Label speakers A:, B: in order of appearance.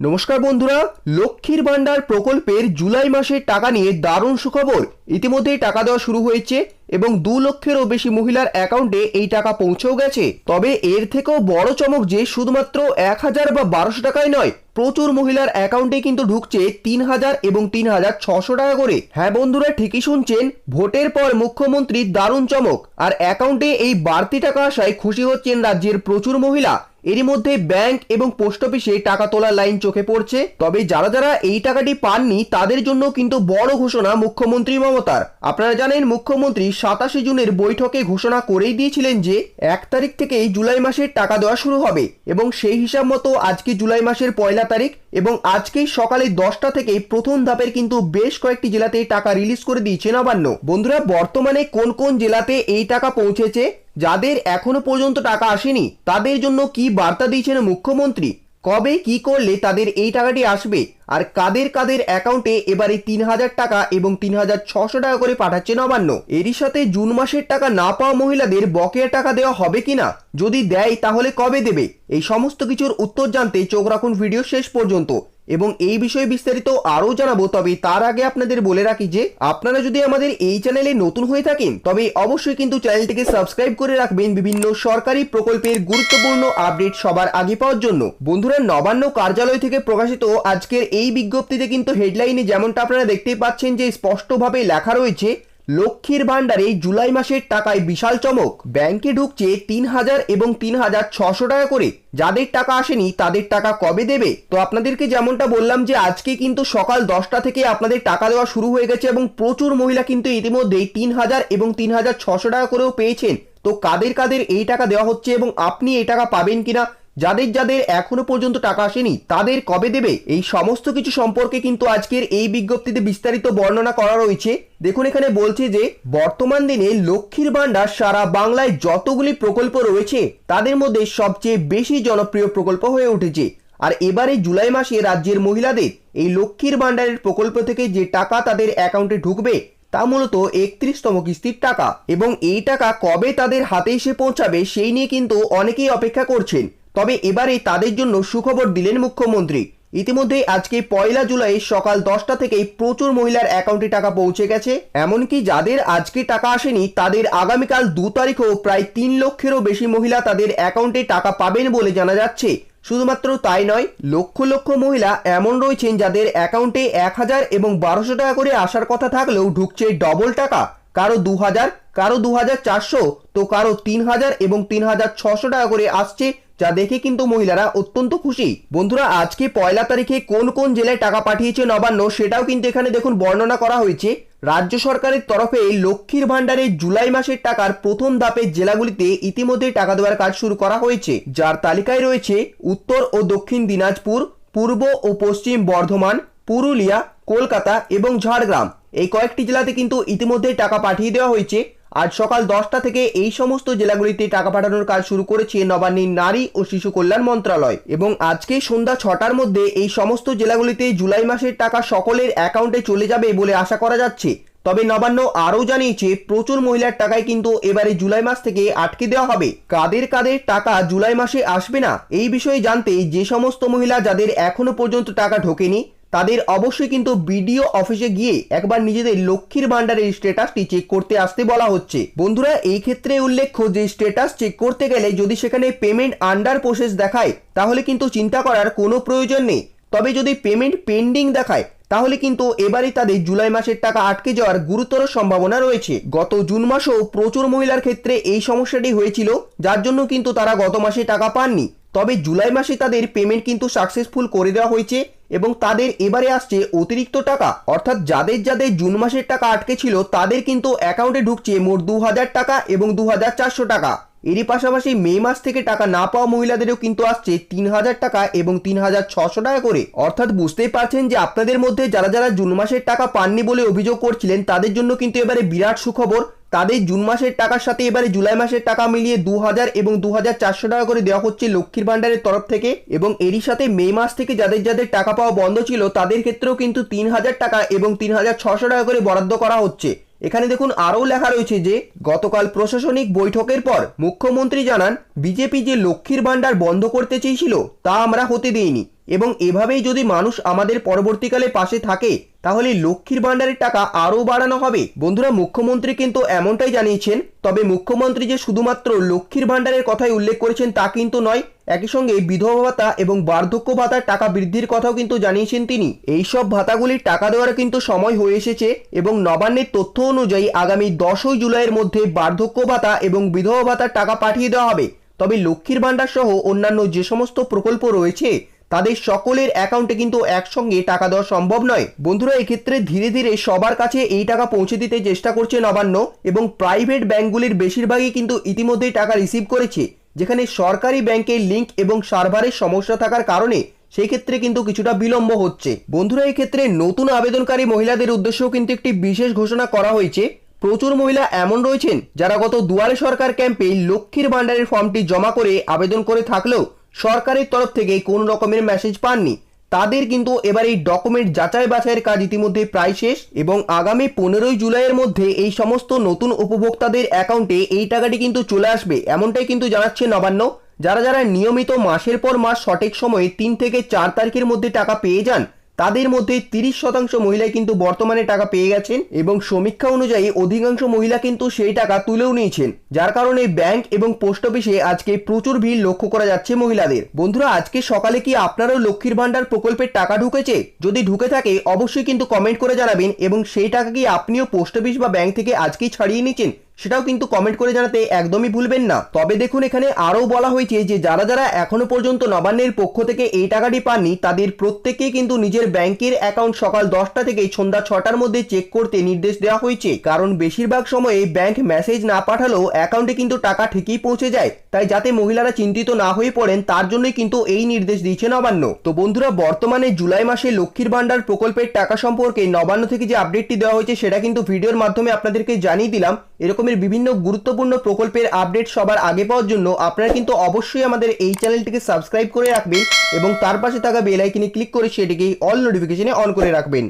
A: নমস্কার বন্ধুরা, লক্ষ্মীর ভাণ্ডার প্রকল্পের জুলাই মাসের টাকা নিয়ে দারুণ সুখবর। ইতিমধ্যেই টাকা দেওয়া শুরু হয়েছে এবং দু লক্ষেরও বেশি মহিলার অ্যাকাউন্টে এই টাকা পৌঁছেও গেছে। তবে এর থেকেও বড় চমক যে শুধুমাত্র এক হাজার বা বারোশো টাকায় নয়, প্রচুর মহিলার অ্যাকাউন্টে কিন্তু ঢুকছে তিন হাজার এবং তিন হাজার ছশো টাকা করে। হ্যাঁ বন্ধুরা, ঠিকই শুনছেন, ভোটের পর মুখ্যমন্ত্রীর দারুণ চমক। আর অ্যাকাউন্টে এই বাড়তি টাকা আসায় খুশি হচ্ছেন রাজ্যের প্রচুর মহিলা। এরই মধ্যে ব্যাংক এবং পোস্ট অফিসে টাকা তোলার লাইন চোখে পড়ছে। তবে যারা যারা এই টাকাটি পাননি, তাদের জন্য কিন্তু বড় ঘোষণা মুখ্যমন্ত্রী মমতার। আপনারা জানেন, মুখ্যমন্ত্রী সাতাশে জুনের বৈঠকে ঘোষণা করেই দিয়েছিলেন যে, এক তারিখ থেকেই জুলাই মাসের টাকা দেওয়া শুরু হবে এবং সেই হিসাব মতো আজকে জুলাই মাসের পয়লা তারিখ এবং আজকেই সকালে দশটা থেকে প্রথম ধাপের কিন্তু বেশ কয়েকটি জেলাতে টাকা রিলিজ করে দিয়েছে নবান্ন। বন্ধুরা, বর্তমানে কোন কোন জেলাতে এই টাকা পৌঁছেছে? যাদের এখনও পর্যন্ত টাকা আসেনি, তাদের জন্য কি বার্তা দিয়েছেন মুখ্যমন্ত্রী? কবে কি করলে তাদের এই টাকাটি আসবে? আর কাদের কাদের অ্যাকাউন্টে এবারে তিন হাজার টাকা এবং তিন হাজার ছশো টাকা করে পাঠাচ্ছে নবান্ন এরই সাথে জুন মাসের টাকা না পাওয়া মহিলাদের বকেয়া টাকা দেওয়া হবে কিনা? যদি দেয় তাহলে কবে দেবে? এই সমস্ত কিছুর উত্তর জানতে চোখ রাখুন ভিডিও শেষ পর্যন্ত। এবং এই বিষয়ে বিস্তারিত আরও জানাব, তবে তার আগে আপনাদের বলে রাখি যে, আপনারা যদি আমাদের এই চ্যানেলে নতুন হয়ে থাকেন, তবে অবশ্যই কিন্তু চ্যানেলটিকে সাবস্ক্রাইব করে রাখবেন বিভিন্ন সরকারি প্রকল্পের গুরুত্বপূর্ণ আপডেট সবার আগে পাওয়ার জন্য। বন্ধুরা, নবান্ন কার্যালয় থেকে প্রকাশিত আজকের এই বিজ্ঞপ্তিতে কিন্তু হেডলাইনে যেমনটা আপনারা দেখতেই পাচ্ছেন যে, স্পষ্টভাবে লেখা রয়েছে লক্ষ্মীর ভাণ্ডারে জুলাই মাসের টাকায় বিশাল চমক। ব্যাংকে ঢুকছে তিন হাজার এবং তিন হাজার ছশো টাকা করে। যাদের টাকা আসেনি, তাদের টাকা কবে দেবে? তো আপনাদেরকে যেমনটা বললাম যে, আজকে কিন্তু সকাল দশটা থেকে আপনাদের টাকা দেওয়া শুরু হয়ে গেছে এবং প্রচুর মহিলা কিন্তু ইতিমধ্যেই তিন হাজার এবং তিন হাজার ছশো টাকা করেও পেয়েছেন। তো কাদের কাদের এই টাকা দেওয়া হচ্ছে এবং আপনি এই টাকা পাবেন কিনা যাদের যাদের এখনও পর্যন্ত টাকা আসেনি, তাদের কবে দেবে? এই সমস্ত কিছু সম্পর্কে কিন্তু আজকের এই বিজ্ঞপ্তিতে বিস্তারিত বর্ণনা করা রয়েছে। দেখুন, এখানে বলছে যে, বর্তমান দিনে লক্ষ্মীর ভাণ্ডার সারা বাংলায় যতগুলি প্রকল্প রয়েছে, তাদের মধ্যে সবচেয়ে বেশি জনপ্রিয় প্রকল্প হয়ে উঠেছে। আর এবারে জুলাই মাসে রাজ্যের মহিলাদের এই লক্ষ্মীর ভাণ্ডারের প্রকল্প থেকে যে টাকা তাদের অ্যাকাউন্টে ঢুকবে, তা মূলত একত্রিশতম কিস্তির টাকা। এবং এই টাকা কবে তাদের হাতে এসে পৌঁছাবে, সেই নিয়ে কিন্তু অনেকেই অপেক্ষা করছেন। তবে এবারে তাদের জন্য সুখবর দিলেন মুখ্যমন্ত্রী। ইতিমধ্যে আজকে পয়লা জুলাই সকাল দশটা থেকেই প্রচুর মহিলার অ্যাকাউন্টে টাকা পৌঁছে গেছে। এমনকি যাদের আজকে টাকা আসেনি, তাদের আগামীকাল দু তারিখেও প্রায় তিন লক্ষেরও বেশি মহিলা তাদের অ্যাকাউন্টে টাকা পাবেন বলে জানা যাচ্ছে। শুধুমাত্র তাই নয়, লক্ষ লক্ষ মহিলা এমন রয়েছেন যাদের অ্যাকাউন্টে এক হাজার এবং বারোশো টাকা করে আসার কথা থাকলেও ঢুকছে ডবল টাকা। কারও দু হাজার, কারও দু হাজার চারশো, তো কারও তিন হাজার এবং তিন হাজার ছশো টাকা করে আসছে যা দেখে কিন্তু মহিলারা অত্যন্ত খুশি। বন্ধুরা, আজকে পয়লা তারিখে কোন কোন জেলায় টাকা পাঠিয়েছে নবান্ন সেটাও কিন্তু এখানে দেখুন বর্ণনা করা হয়েছে। রাজ্য সরকারের তরফে লক্ষ্মীর ভাণ্ডারে জুলাই মাসের টাকার প্রথম ধাপের জেলাগুলিতে ইতিমধ্যে টাকা দেওয়ার কাজ শুরু করা হয়েছে। যার তালিকায় রয়েছে উত্তর ও দক্ষিণ দিনাজপুর, পূর্ব ও পশ্চিম বর্ধমান, পুরুলিয়া, কলকাতা এবং ঝাড়গ্রাম। এই কয়েকটি জেলাতে কিন্তু ইতিমধ্যে টাকা পাঠিয়ে দেওয়া হয়েছে। আজ সকাল দশটা থেকে এই সমস্ত জেলাগুলিতে টাকা পাঠানোর কাজ শুরু করেছে নবান্নের নারী ও শিশু কল্যাণ মন্ত্রণালয় এবং আজকে সন্ধ্যা ছটার মধ্যে এই সমস্ত জেলাগুলিতে জুলাই মাসের টাকা সকলের অ্যাকাউন্টে চলে যাবে বলে আশা করা যাচ্ছে। তবে নবান্ন আরও জানিয়েছে, প্রচুর মহিলার টাকায় কিন্তু এবারে জুলাই মাস থেকে আটকে দেওয়া হবে। কাদের কাদের টাকা জুলাই মাসে আসবে না, এই বিষয়ে জানতে যে সমস্ত মহিলা যাদের এখনও পর্যন্ত টাকা ঢোকেনি তাদের অবশ্যই কিন্তু বিডিও অফিসে গিয়ে একবার নিজেদের লক্ষ্মীর ভান্ডারের স্ট্যাটাসটি চেক করতে আসতে বলা হচ্ছে। বন্ধুরা, এই ক্ষেত্রে উল্লেখ্য যে স্ট্যাটাস চেক করতে গেলে যদি সেখানে পেমেন্ট আন্ডার প্রসেস দেখায়, তাহলে কিন্তু চিন্তা করার কোনো প্রয়োজন নেই। তবে যদি পেমেন্ট পেন্ডিং দেখায়, তাহলে কিন্তু এবারে তাদের জুলাই মাসের টাকা আটকে যাওয়ার গুরুতর সম্ভাবনা রয়েছে। গত জুন মাসেও প্রচুর মহিলার ক্ষেত্রে এই সমস্যাটি হয়েছিল, যার জন্য কিন্তু তারা গত মাসে টাকা পাননি। তবে জুলাই মাসে তাদের পেমেন্ট কিন্তু সাকসেসফুল করে দেওয়া হয়েছে। এবং তাদের এবারে আসছে অতিরিক্ত টাকা। অর্থাৎ যাদের যাদের জুন মাসের টাকা আটকে ছিল, তাদের কিন্তু অ্যাকাউন্টে ঢুকছে মোট দু হাজার টাকা এবং দু হাজার চারশো টাকা। এরই পাশাপাশি মে মাস থেকে টাকা না পাওয়া মহিলাদেরও কিন্তু আসছে তিন হাজার টাকা এবং তিন হাজার ছশো টাকা করে। অর্থাৎ বুঝতেই পারছেন যে আপনাদের মধ্যে যারা যারা জুন মাসের টাকা পাননি বলে অভিযোগ করছিলেন, তাদের জন্য কিন্তু এবারে বিরাট সুখবর। তাদের জুন মাসের টাকার সাথে এবারে জুলাই মাসের টাকা মিলিয়ে দু হাজার এবং দু হাজার চারশো টাকা করে দেওয়া হচ্ছে লক্ষ্মীর ভান্ডারের তরফ থেকে এবং এরই সাথে মে মাস থেকে যাদের যাদের টাকা পাওয়া বন্ধ ছিল তাদের ক্ষেত্রেও কিন্তু তিন হাজার টাকা এবং তিন হাজার ছশো টাকা করে বরাদ্দ করা হচ্ছে। এখানে দেখুন আরও লেখা রয়েছে যে, গতকাল প্রশাসনিক বৈঠকের পর মুখ্যমন্ত্রী জানান, বিজেপি যে লক্ষ্মীর ভাণ্ডার বন্ধ করতে চেয়েছিল তা আমরা হতে দেইনি। এবং এভাবেই যদি মানুষ আমাদের পরবর্তীকালে পাশে থাকে, তাহলে লক্ষ্মীর ভাণ্ডারের টাকা আরও বাড়ানো হবে। বন্ধুরা, মুখ্যমন্ত্রী কিন্তু এমনটাই জানিয়েছেন, তবে মুখ্যমন্ত্রী যে শুধুমাত্র লক্ষ্মীর ভাণ্ডারের কথাই উল্লেখ করেছেন তা কিন্তু নয়, একই সঙ্গে বিধবা ভাতা এবং বার্ধক্য ভাতার টাকা বৃদ্ধির কথাও কিন্তু জানিয়েছেন তিনি। এই সব ভাতাগুলির টাকা দেওয়ার কিন্তু সময় হয়ে এসেছে এবং নবান্নের তথ্য অনুযায়ী আগামী দশই জুলাইয়ের মধ্যে বার্ধক্য ভাতা এবং বিধবা ভাতার টাকা পাঠিয়ে দেওয়া হবে। তবে লক্ষ্মীর ভাণ্ডার সহ অন্যান্য যে সমস্ত প্রকল্প রয়েছে তাদের সকলের অ্যাকাউন্টে কিন্তু একসঙ্গে টাকা দেওয়া সম্ভব নয়। বন্ধুরা, এক্ষেত্রে ধীরে ধীরে সবার কাছে এই টাকা পৌঁছে দিতে চেষ্টা করছে নবান্ন এবং প্রাইভেট ব্যাঙ্কগুলির বেশিরভাগই কিন্তু ইতিমধ্যেই টাকা রিসিভ করেছে, যেখানে সরকারি ব্যাংকের লিঙ্ক এবং সার্ভারের সমস্যা থাকার কারণে সেই ক্ষেত্রে কিন্তু কিছুটা বিলম্ব হচ্ছে। বন্ধুরা ক্ষেত্রে নতুন আবেদনকারী মহিলাদের উদ্দেশ্যেও কিন্তু একটি বিশেষ ঘোষণা করা হয়েছে। প্রচুর মহিলা এমন রয়েছেন যারা গত দুয়ারে সরকার ক্যাম্পে লক্ষ্মীর ভাণ্ডারের ফর্মটি জমা করে আবেদন করে থাকলেও সরকারের তরফ থেকে কোনো রকমের মেসেজ পাননি। তাদের কিন্তু এবার এই ডকুমেন্ট যাচাই বাছাইয়ের কাজ ইতিমধ্যে প্রায় শেষ এবং আগামী পনেরোই জুলাইয়ের মধ্যে এই সমস্ত নতুন উপভোক্তাদের অ্যাকাউন্টে এই টাকাটি কিন্তু চলে আসবে, এমনটাই কিন্তু জানাচ্ছে নবান্ন। যারা যারা নিয়মিত মাসের পর মাস সঠিক সময়ে তিন থেকে চার তারিখের মধ্যে টাকা পেয়ে যান তাদের মধ্যে তিরিশ শতাংশ মহিলাই কিন্তু বর্তমানে টাকা পেয়ে গেছেন এবং সমীক্ষা অনুযায়ী অধিকাংশ মহিলা কিন্তু সেই টাকা তুলেও নিয়েছেন। যার কারণে ব্যাংক এবং পোস্ট অফিসে আজকে প্রচুর ভিড় লক্ষ্য করা যাচ্ছে মহিলাদের। বন্ধুরা, আজকে সকালে কি আপনারও লক্ষ্মীর ভান্ডার প্রকল্পের টাকা ঢুকেছে? যদি ঢুকে থাকে, অবশ্যই কিন্তু কমেন্ট করে জানাবেন এবং সেই টাকা কি আপনিও পোস্ট অফিস বা ব্যাংক থেকে আজকেই ছাড়িয়ে নিচ্ছেন সেটাও কিন্তু কমেন্ট করে জানাতে একদমই ভুলবেন না। তবে দেখুন, এখানে আরও বলা হয়েছে যে, যারা যারা এখনও পর্যন্ত নবান্নের পক্ষ থেকে এই টাকাটি পাননি, তাদের প্রত্যেকেই কিন্তু নিজের ব্যাংকের অ্যাকাউন্ট সকাল দশটা থেকে সন্ধ্যা ছটার মধ্যে চেক করতে নির্দেশ দেওয়া হয়েছে। কারণ বেশিরভাগ সময়ে ব্যাংক মেসেজ না পাঠালেও অ্যাকাউন্টে কিন্তু টাকা ঠিকই পৌঁছে যায়। তাই যাতে মহিলারা চিন্তিত না হয়ে পড়েন, তার জন্যই কিন্তু এই নির্দেশ দিয়েছে নবান্ন। তো বন্ধুরা, বর্তমানে জুলাই মাসে লক্ষ্মীর ভান্ডার প্রকল্পের টাকা সম্পর্কে নবান্ন থেকে যে আপডেটটি দেওয়া হয়েছে, সেটা কিন্তু ভিডিওর মাধ্যমে আপনাদেরকে জানিয়ে দিলাম। এরকমের বিভিন্ন গুরুত্বপূর্ণ প্রকল্পের আপডেট সবার আগে পাওয়ার জন্য আপনারা কিন্তু অবশ্যই আমাদের এই চ্যানেলটিকে সাবস্ক্রাইব করে রাখবেন এবং তার পাশে থাকা বেল আইকনে ক্লিক করে সেটিকে অল নোটিফিকেশনে অন করে রাখবেন।